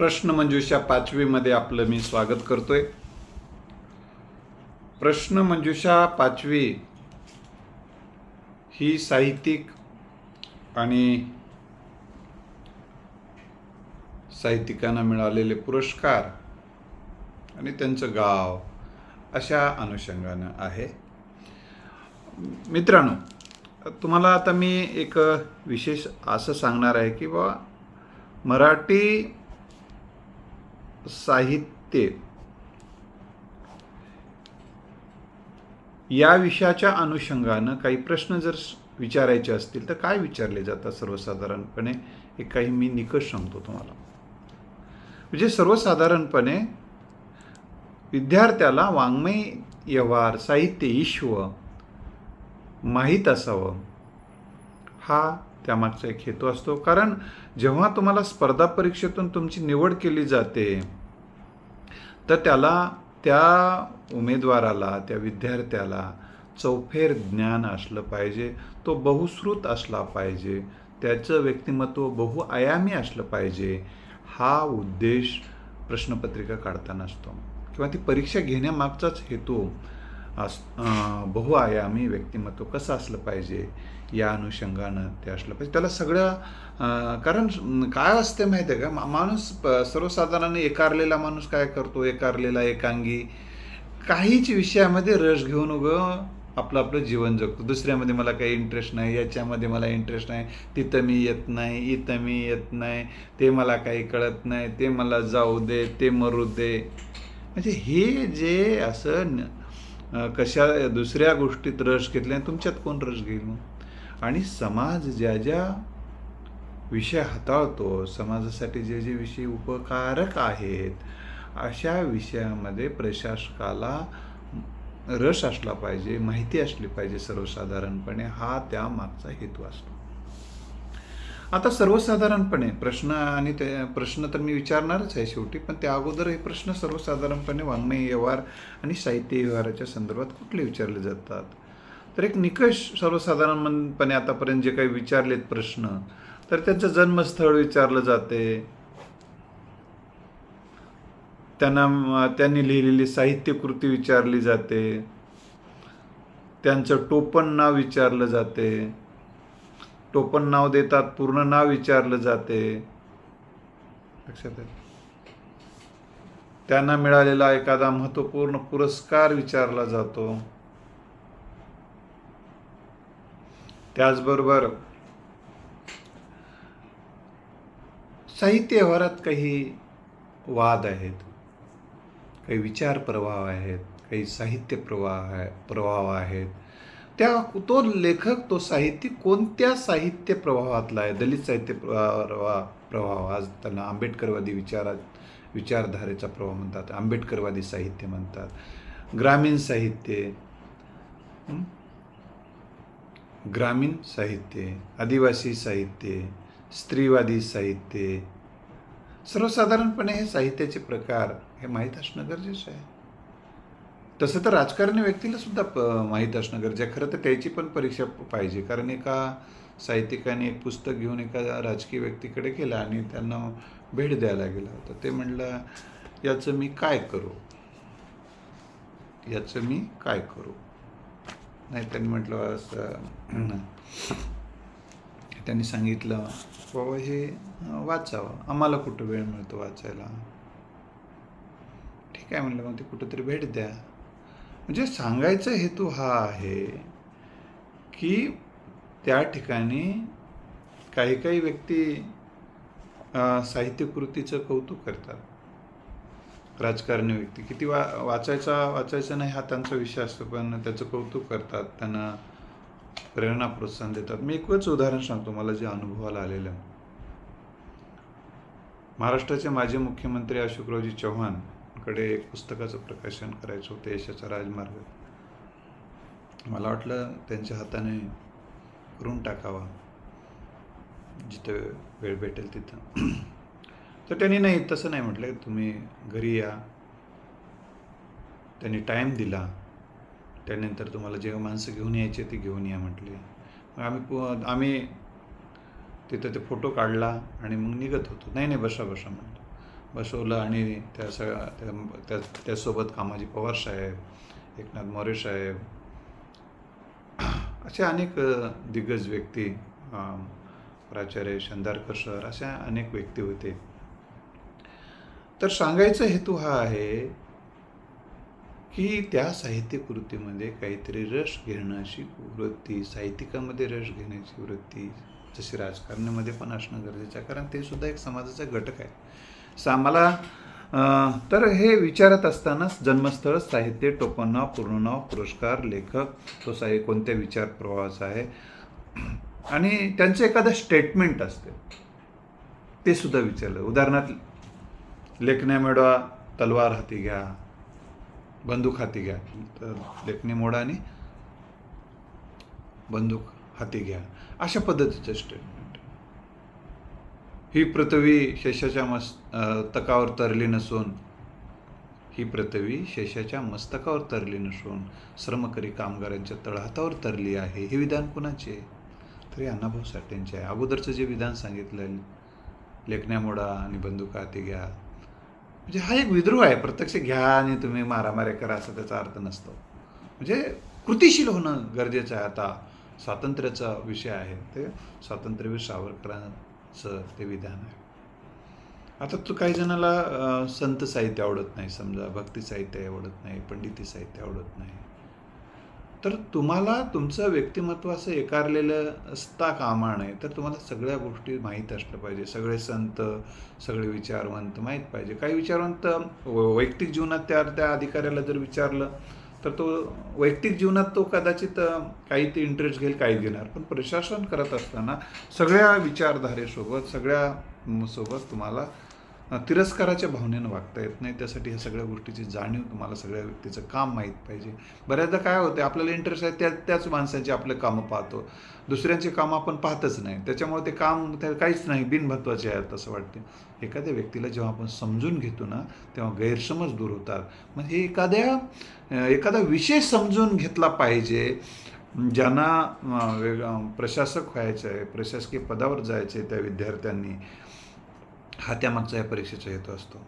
प्रश्न मंजुषा पाचवीमध्ये आपलं मी स्वागत करतोय. प्रश्न मंजुषा पाचवी ही साहित्यिक आणि साहित्यिकांना मिळालेले पुरस्कार आणि त्यांचं गाव अशा अनुषंगानं आहे. मित्रांनो तुम्हाला आता मी एक विशेष असं सांगणार आहे की बा मराठी साहित्य. या विषयाच्या अनुषंगानं काही प्रश्न जर विचारायचे असतील तर काय विचारले जातात सर्वसाधारणपणे? हे काही मी निकष सांगतो तुम्हाला. म्हणजे सर्वसाधारणपणे विद्यार्थ्याला वाङ्मय व्यवहार साहित्य ईश्व माहीत असावं हा त्यामागचा एक हेतू असतो. कारण जेव्हा तुम्हाला स्पर्धा परीक्षेतून तुमची निवड केली जाते तर त्याला त्या उमेदवाराला त्या विद्यार्थ्याला चौफेर ज्ञान असलं पाहिजे. तो बहुश्रुत असला पाहिजे. त्याचं व्यक्तिमत्व बहुआयामी असलं पाहिजे. हा उद्देश प्रश्नपत्रिका काढताना असतो. किंवा ती परीक्षा घेण्यामागचाच हेतू अस बहुआयामी व्यक्तिमत्व कसं असलं पाहिजे? या अनुषंगानं ते असलं पाहिजे. त्याला सगळं कारण काय असते माहिती आहे का? मा- माणूस प- सर्वसाधारण एकारलेला माणूस काय करतो? एकारलेला एकांगी. काहीच विषयामध्ये रस घेऊन उगं आपलं आपलं जीवन जगतो. दुसऱ्यामध्ये मला काही इंटरेस्ट नाही याच्यामध्ये मला इंटरेस्ट नाही. तिथं मी येत नाही इथं मी येत नाही. ते मला काही कळत नाही. ते मला जाऊ दे ते मरू दे. म्हणजे हे जे असं न- कशा दुसऱ्या गोष्टीत रस घेतल्या तुमच्यात कोण रस घेईल मग? आणि समाज ज्या ज्या विषय हाताळतो समाजासाठी जे जे विषय उपकारक आहेत अशा विषयामध्ये प्रशासकाला रस असला पाहिजे माहिती असली पाहिजे सर्वसाधारणपणे. हा त्या मागचा हेतू असतो. आता सर्वसाधारणपणे प्रश्न आणि ते प्रश्न तर मी विचारणारच आहे शेवटी पण त्या अगोदर हे प्रश्न सर्वसाधारणपणे वाङ्मय व्यवहार आणि साहित्य व्यवहाराच्या संदर्भात कुठले विचारले जातात? तर एक निकष सर्वसाधारणपणे आतापर्यंत जे काही विचारलेत प्रश्न तर त्यांचं जन्मस्थळ विचारलं जाते. त्यांना त्यांनी लिहिलेली साहित्यकृती विचारली जाते. त्यांचं टोपण नाव विचारलं जाते. टोपण नाव देतात पूर्ण नाव विचारलं जाते. लक्षात त्यांना मिळालेला एखादा महत्त्वपूर्ण पुरस्कार विचारला जातो. त्याचबरोबर साहित्य व्यवहारात काही वाद आहेत काही विचार प्रवाह आहेत काही साहित्य प्रवाह आहे प्रवाह आहेत. त्या तो लेखक तो साहित्यिक कोणत्या साहित्य प्रवाहातला आहे? दलित साहित्य प्रवाह प्रवाह आज त्यांना आंबेडकरवादी विचारात विचारधारेचा प्रवाह म्हणतात आंबेडकरवादी साहित्य म्हणतात. ग्रामीण साहित्य ग्रामीण साहित्य आदिवासी साहित्य स्त्रीवादी साहित्य सर्वसाधारणपणे हे साहित्याचे प्रकार हे माहीत असणं गरजेचं आहे. तसं तर राजकारणी व्यक्तीला सुद्धा प माहीत असणं गरजेचं आहे खरं तर त्याची पण परीक्षा पाहिजे. कारण एका साहित्यिकाने एक पुस्तक घेऊन एका राजकीय व्यक्तीकडे गेला आणि त्यांना भेट द्यायला गेला तर ते म्हणलं याचं मी काय करू? याचं मी काय करू? नाही त्यांनी म्हटलं असं त्यांनी सांगितलं बाबा हे वाचावं. आम्हाला कुठं वेळ मिळतो वाचायला? ठीक आहे म्हटलं मग ते कुठंतरी भेट द्या. म्हणजे सांगायचा हेतू हा आहे की त्या ठिकाणी काही काही व्यक्ती साहित्यकृतीचं कौतुक करतात. राजकारणी व्यक्ती. किती वा वाचायचा वाचायचा नाही हा त्यांचा विषय असतो पण त्याचं कौतुक करतात त्यांना प्रेरणा प्रोत्साहन देतात. मी एकच उदाहरण सांगतो मला जे अनुभवाला आलेलं महाराष्ट्राचे माजी मुख्यमंत्री अशोकरावजी चव्हाणकडे एक पुस्तकाचं प्रकाशन करायचं होतं यशाचा राजमार्ग. मला वाटलं त्यांच्या हाताने करून टाकावा. जिथं वेळ भेटेल तिथं. तर त्यांनी नाही तसं नाही म्हटलं. तुम्ही घरी या. त्यांनी टाईम दिला. त्यानंतर तुम्हाला जे माणसं घेऊन यायचे ते घेऊन या म्हटले. मग आम्ही आम्ही तिथं ते फोटो काढला आणि मग निघत होतो. नाही नाही बसा बसा म्हटलं. बसवलं आणि त्या सगळ्या त्या- त्यासोबत कामाजी पवार साहेब एकनाथ मोरे साहेब असे अनेक दिग्गज व्यक्ती प्राचार्य शंदारकर सर अशा अनेक व्यक्ती होते. तर सांगायचा हेतू हा आहे की त्या साहित्य कृतीमध्ये काहीतरी रस घेण्याची वृत्ती साहित्यिकामध्ये रस घेण्याची वृत्ती जशी राजकारणामध्ये पण असणं गरजेचं आहे. कारण ते सुद्धा एक समाजाचा घटक आहे. सामाला तर हे विचारत असतानाच जन्मस्थळ साहित्य टोपणनाव पूर्णनाव पुरस्कार लेखक तो साहि कोणत्या विचार प्रवाहाचा आहे? आणि त्यांचं एखादं स्टेटमेंट असते. ते सुद्धा विचारलं. उदाहरणार्थ लेखण्या मिळवा तलवार हाती घ्या बंदूक हाती घ्या. तर लेखणी मोडा आणि बंदूक हाती घ्या. अशा पद्धतीचं स्टेटमेंट ही पृथ्वी शेषाच्या मस्त तकावर तरली नसून ही पृथ्वी शेषाच्या मस्तकावर तरली नसून श्रमकरी कामगारांच्या तळहातावर तरली आहे. हे विधान कुणाचे? आहे? तर हे अण्णाभाऊ साठेंचे आहे. अगोदरचं जे विधान सांगितलं लेखण्या मोडा आणि बंदूक हाती घ्या म्हणजे हा एक विद्रोह आहे. प्रत्यक्ष घ्या आणि तुम्ही मारामाऱ्या करा असा त्याचा अर्थ नसतो. म्हणजे कृतिशील होणं गरजेचं आहे. आता स्वातंत्र्याचा विषय आहे. ते स्वातंत्र्यवीर सावरकरांचं ते विधान आहे. आता तू काही जणाला संत साहित्य आवडत नाही. समजा भक्ती साहित्य आवडत नाही. पंडिती साहित्य आवडत नाही. तर तुम्हाला तुमचं व्यक्तिमत्व असं एकारलेलं असता कामा नये तर तुम्हाला सगळ्या गोष्टी माहीत असलं पाहिजे. सगळे संत सगळे विचारवंत माहीत पाहिजे. काही विचारवंत व- वैयक्तिक जीवनात त्या त्या अधिकाऱ्याला जर विचारलं तर तो वैयक्तिक जीवनात तो कदाचित काही ते इंटरेस्ट घेईल काही घेणार. पण प्रशासन करत असताना सगळ्या विचारधारेसोबत सगळ्या सोबत तुम्हाला तिरस्काराच्या भावनेनं वागता येत नाही. त्यासाठी ह्या सगळ्या गोष्टीची जाणीव तुम्हाला सगळ्या व्यक्तीचं काम माहीत पाहिजे. बऱ्याचदा काय होते आपल्याला इंटरेस्ट आहे त्या त्याच माणसांची आपलं कामं पाहतो. दुसऱ्यांचे कामं आपण पाहतच नाही. त्याच्यामुळे ते काम त्या काहीच नाही बिनमहत्वाचे आहेत असं वाटते एखाद्या व्यक्तीला जेव्हा आपण समजून घेतो ना तेव्हा गैरसमज दूर होतात. म्हणजे एखाद्या एखादा विषय समजून घेतला पाहिजे. ज्यांना वेग प्रशासक व्हायचं आहे प्रशासकीय पदावर जायचं आहे त्या विद्यार्थ्यांनी हा त्यामागचा या परीक्षेचा हेतू असतो.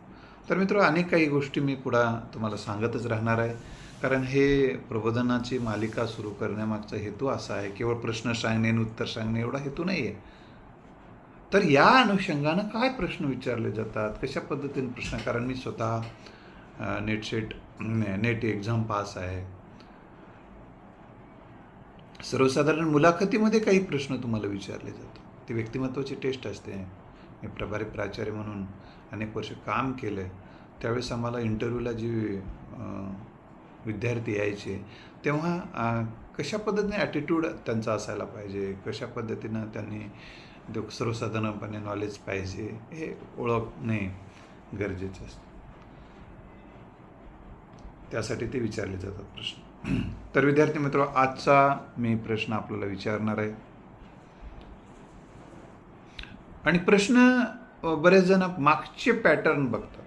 तर मित्र अनेक काही गोष्टी मी पुढं तुम्हाला सांगतच राहणार आहे. कारण हे प्रबोधनाची मालिका सुरू करण्यामागचा हेतू असा आहे. केवळ प्रश्न सांगणे आणि उत्तर सांगणे एवढा हेतू नाही आहे तर या अनुषंगानं काय प्रश्न विचारले जातात? कशा पद्धतीने प्रश्न? कारण मी स्वतः अ, net set net exam pass आहे. सर्वसाधारण मुलाखतीमध्ये काही प्रश्न तुम्हाला विचारले जातात. ती व्यक्तिमत्वाची टेस्ट असते. मी प्रभारी प्राचार्य म्हणून अनेक वर्ष काम केलं आहे त्यावेळेस आम्हाला इंटरव्ह्यूला जी विद्यार्थी यायचे तेव्हा कशा पद्धतीने ॲटिट्यूड त्यांचा असायला पाहिजे? कशा पद्धतीनं त्यांनी सर्वसाधारणपणे नॉलेज पाहिजे? हे ओळखणे गरजेचं असतं. त्यासाठी ते विचारले जातात प्रश्न. तर विद्यार्थी मित्र आजचा मी प्रश्न आपल्याला विचारणार आहे. आणि प्रश्न बरेच जण मागचे पॅटर्न बघतात.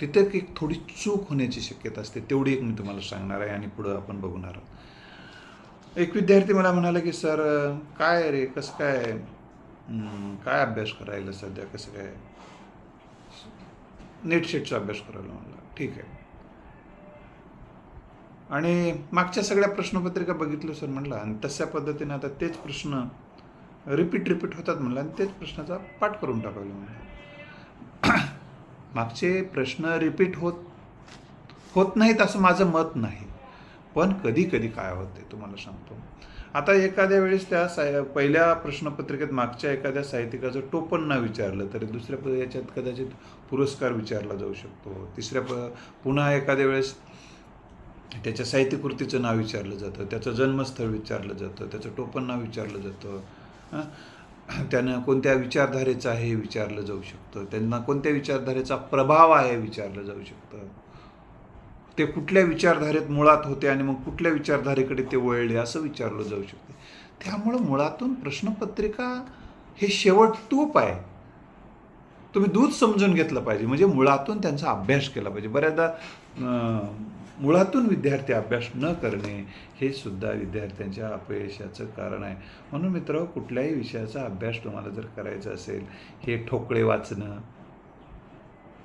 तिथे एक थोडी चूक होण्याची शक्यता असते तेवढी एक मी तुम्हाला सांगणार आहे आणि पुढं आपण बघणार आहोत. एक विद्यार्थी मला म्हणाला की सर काय रे कसं काय काय अभ्यास करायला सध्या कसं काय नेटशेटचा अभ्यास करायला म्हणला. ठीक आहे. आणि मागच्या सगळ्या प्रश्नपत्रिका बघितलं सर म्हणलं. आणि तशा पद्धतीने आता तेच प्रश्न रिपीट रिपीट होतात म्हणलं आणि तेच प्रश्नाचा पाठ करून टाकायला म्हणलं. मागचे प्रश्न रिपीट होत होत नाहीत असं माझं मत नाही. पण कधी कधी काय होते तुम्हाला सांगतो. आता एखाद्या वेळेस त्या साय पहिल्या प्रश्नपत्रिकेत मागच्या एखाद्या साहित्यिकाचं टोपण नाव विचारलं तरी दुसऱ्या याच्यात कदाचित पुरस्कार विचारला जाऊ शकतो. तिसऱ्या प पुन्हा एखाद्या वेळेस त्याच्या साहित्यकृतीचं नाव विचारलं जातं त्याचं जन्मस्थळ विचारलं जातं त्याचं टोपण नाव विचारलं जातं. त्यानं कोणत्या विचारधारेचं आहे हे विचारलं जाऊ शकतं. त्यांना कोणत्या विचारधारेचा प्रभाव आहे विचारलं जाऊ शकतं. ते कुठल्या विचारधारेत मुळात होते आणि मग कुठल्या विचारधारेकडे ते वळले असं विचारलं जाऊ शकते. त्यामुळं मुळातून प्रश्नपत्रिका हे शेवट तूप आहे. तुम्ही दूध समजून घेतलं पाहिजे. म्हणजे मुळातून त्यांचा अभ्यास केला पाहिजे. बऱ्याचदा मुळातून विद्यार्थी अभ्यास न करणे हे सुद्धा विद्यार्थ्यांच्या अपयशाचं कारण आहे. म्हणून मित्र कुठल्याही विषयाचा अभ्यास तुम्हाला जर करायचा असेल हे ठोकळे वाचणं.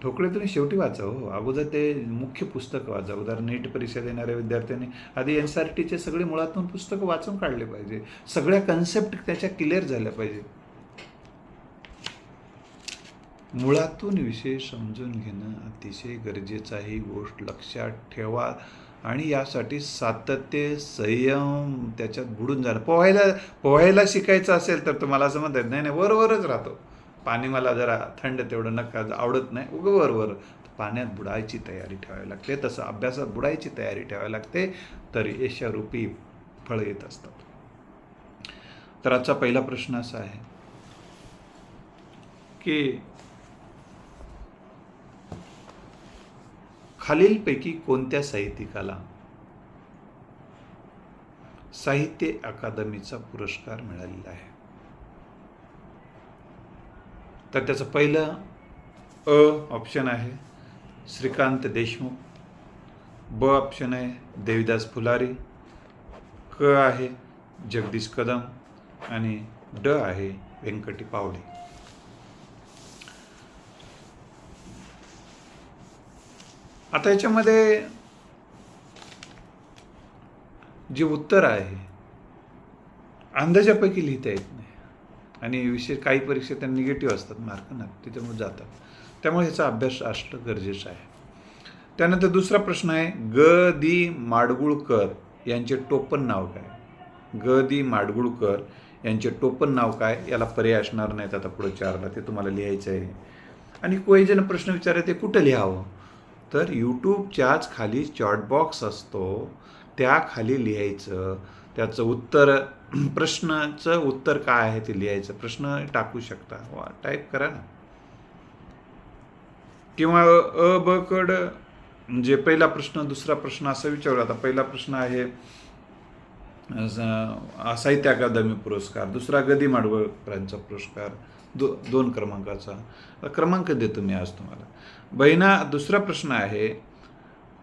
ठोकळे तुम्ही शेवटी वाचा हो. अगोदर ते मुख्य पुस्तक वाचा. उदाहरण नीट परीक्षा देणाऱ्या विद्यार्थ्यांनी आधी एन सी आर टीचे सगळे मुळातून पुस्तकं वाचून काढले पाहिजे. सगळ्या कन्सेप्ट त्याच्या क्लिअर झाल्या पाहिजे मुळातून विषय समजून घेणं अतिशय गरजेचं आहे ही गोष्ट लक्षात ठेवा आणि यासाठी सातत्य संयम त्याच्यात बुडून जाणं. पोहायला पोहायला शिकायचं असेल तर तुम्हाला असं म्हणतात नाही नाही वरवरच राहतो. पाणी मला जरा थंड तेवढं नका आवडत नाही. उगं वरवर. पाण्यात बुडायची तयारी ठेवावी लागते. तसं अभ्यासात बुडायची तयारी ठेवावी लागते तर यशारूपी फळं येत असतात. तर आजचा पहिला प्रश्न असा आहे की खालीलपैकी कोणत्या साहित्यिकाला साहित्य अकादमीचा पुरस्कार मिळालेला आहे? तर त्याचं पहिलं अ ऑप्शन आहे श्रीकांत देशमुख ब ऑप्शन आहे देविदास फुलारी क आहे जगदीश कदम आणि ड आहे व्यंकटी पावडे. आता याच्यामध्ये जे उत्तर आहे अंदाजापैकी लिहिता येत नाही. आणि विशेष काही परीक्षा त्या निगेटिव्ह असतात मार्क ना त्याच्यामुळे जातात. त्यामुळे ह्याचा अभ्यास असणं गरजेचं आहे. त्यानंतर दुसरा प्रश्न आहे ग दी माडगुळकर यांचे टोपण नाव काय? ग दी माडगुळकर यांचे टोपण नाव काय? याला पर्याय असणार नाहीत आता पुढे चारला ते तुम्हाला लिहायचं आहे. आणि कोणी जण प्रश्न विचारले ते कुठं लिहावं? तर यूट्यूबच्याच खाली चॉटबॉक्स असतो त्या खाली लिहायचं. त्याचं उत्तर प्रश्नाचं उत्तर काय आहे ते लिहायचं. प्रश्न टाकू शकता. वा टाईप करा ना. किंवा अ ब कड म्हणजे पहिला प्रश्न दुसरा प्रश्न असं विचारू. आता पहिला प्रश्न आहे साहित्य अकादमी पुरस्कार. दुसरा गदी माडवळकरांचा पुरस्कार. दो दोन क्रमांकाचा. क्रमांक देतो मी आज तुम्हाला. बहिणा दुसरा प्रश्न आहे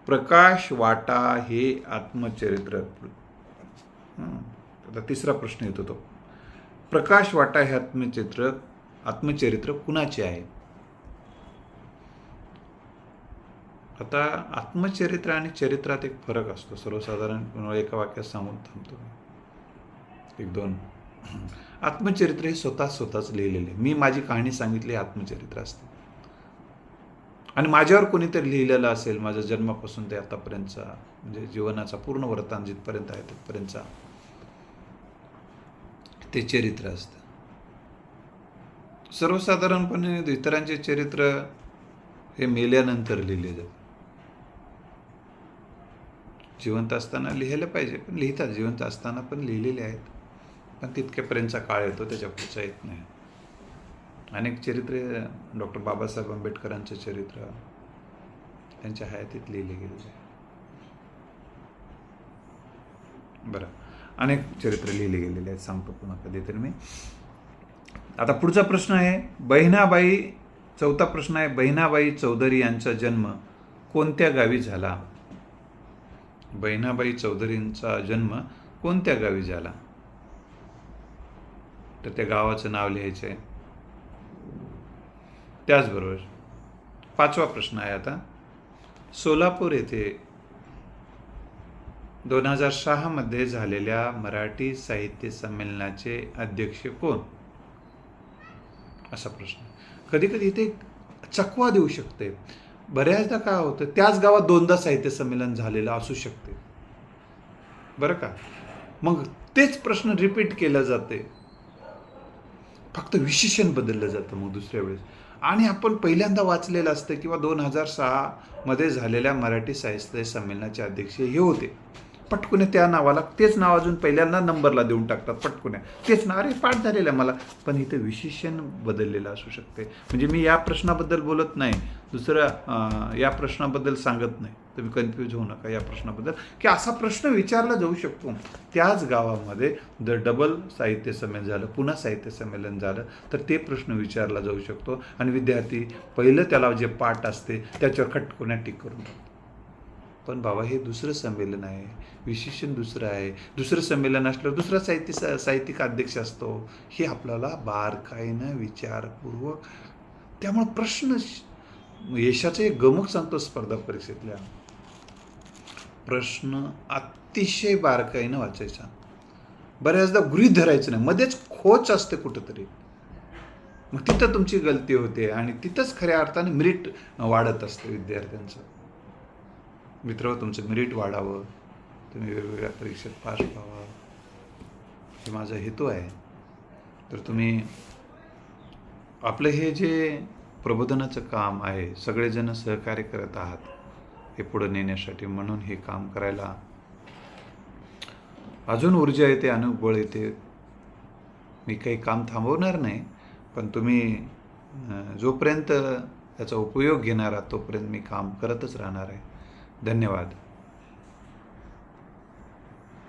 प्रकाश वाटा हे आत्मचरित्र. आता तिसरा प्रश्न येतो तो. प्रकाश वाटा हे आत्मचित्र आत्मचरित्र कुणाचे आहे? आता आत्मचरित्र आणि चरित्रात एक फरक असतो. सर्वसाधारण एका वाक्यात सांगून थांबतो एक दोन. आत्मचरित्र हे स्वतः स्वतःच लिहिलेले मी माझी कहाणी सांगितली आत्मचरित्र असते. आणि माझ्यावर कोणीतरी लिहिलेलं असेल माझ्या जन्मापासून ते आतापर्यंतचा म्हणजे जीवनाचा पूर्ण वर्तान जिथपर्यंत आहे तिथपर्यंतचा ते चरित्र असतं. सर्वसाधारणपणे इतरांचे चरित्र हे मेल्यानंतर लिहिले जाते जिवंत असताना लिहायला पाहिजे पण लिहितात. जिवंत असताना पण लिहिलेले आहेत. पण तितक्यापर्यंतचा काळ येतो त्याच्या पुढचा येत नाही. अनेक चरित्रे डॉक्टर बाबासाहेब आंबेडकरांचं चरित्र त्यांच्या हयातीत लिहिले गेलेले आहे. बरं. अनेक चरित्र लिहिले गेलेले आहेत सांगतो पुन्हा कधीतरी मी. आता पुढचा प्रश्न आहे बहिणाबाई चौथा प्रश्न आहे बहिणाबाई चौधरी यांचा जन्म कोणत्या गावी झाला? बहिणाबाई चौधरींचा जन्म कोणत्या गावी झाला? तर त्या गावाचं नाव लिहायचं आहे. त्याचबरोबर पाचवा प्रश्न आहे आता. सोलापूर येथे दोन हजार सहामध्ये झालेल्या मराठी साहित्य संमेलनाचे अध्यक्ष कोण? असा प्रश्न. कधी कधी इथे चकवा देऊ शकते. बऱ्याचदा काय होतं त्याच गावात दोनदा साहित्य संमेलन झालेलं असू शकते. बरं का? मग तेच प्रश्न रिपीट केलं जाते. फक्त विशेषण बदललं जातं मग दुसऱ्या वेळेस. आणि आपण पहिल्यांदा वाचलेलं असतं किंवा दोन हजार सहामध्ये झालेल्या मराठी साहित्य संमेलनाचे अध्यक्ष हे होते. पटकुने त्या नावाला तेच नाव अजून पहिल्यांदा नंबरला देऊन टाकतात पटकुने. तेच नाव अरे पाठ झालेलं आहे मला. पण इथे विशेषण बदललेलं असू शकते. म्हणजे मी या प्रश्नाबद्दल बोलत नाही. दुसरं या प्रश्नाबद्दल सांगत नाही. तुम्ही कन्फ्यूज होऊ नका या प्रश्नाबद्दल. की असा प्रश्न विचारला जाऊ शकतो. त्याच गावामध्ये जर डबल साहित्य संमेलन झालं पुन्हा साहित्य संमेलन झालं तर ते प्रश्न विचारला जाऊ शकतो. आणि विद्यार्थी पहिलं त्याला जे पाठ असते त्याच्यावर खटकोण्यात टिक करून पण बाबा हे दुसरं संमेलन आहे. विशेषण दुसरं आहे. दुसरं संमेलन असल्यावर दुसरा साहित्य सा- साहित्यिक अध्यक्ष असतो. हे आपल्याला बारकाईनं विचारपूर्वक त्यामुळं प्रश्न यशाचं एक गमक सांगतो स्पर्धा परीक्षेतल्या प्रश्न अतिशय बारकाईनं वाचायचा. बऱ्याचदा गृहीत धरायचं नाही. मध्येच खोच असते कुठंतरी. मग तिथं तुमची गलती होते आणि तिथंच खऱ्या अर्थाने मिरिट वाढत असते विद्यार्थ्यांचं. मित्र तुमचं मिरिट वाढावं. तुम्ही वेगवेगळ्या परीक्षेत पास व्हावं. हे माझा हेतू आहे. तर तुम्ही आपलं हे जे प्रबोधनाचं काम आहे सगळेजण सहकार्य करत आहात हे पुढं नेण्यासाठी म्हणून हे काम करायला अजून ऊर्जा येते अनुबळ येते. मी काही काम थांबवणार नाही पण तुम्ही जोपर्यंत त्याचा उपयोग घेणार आहात तोपर्यंत मी काम करतच राहणार आहे. धन्यवाद.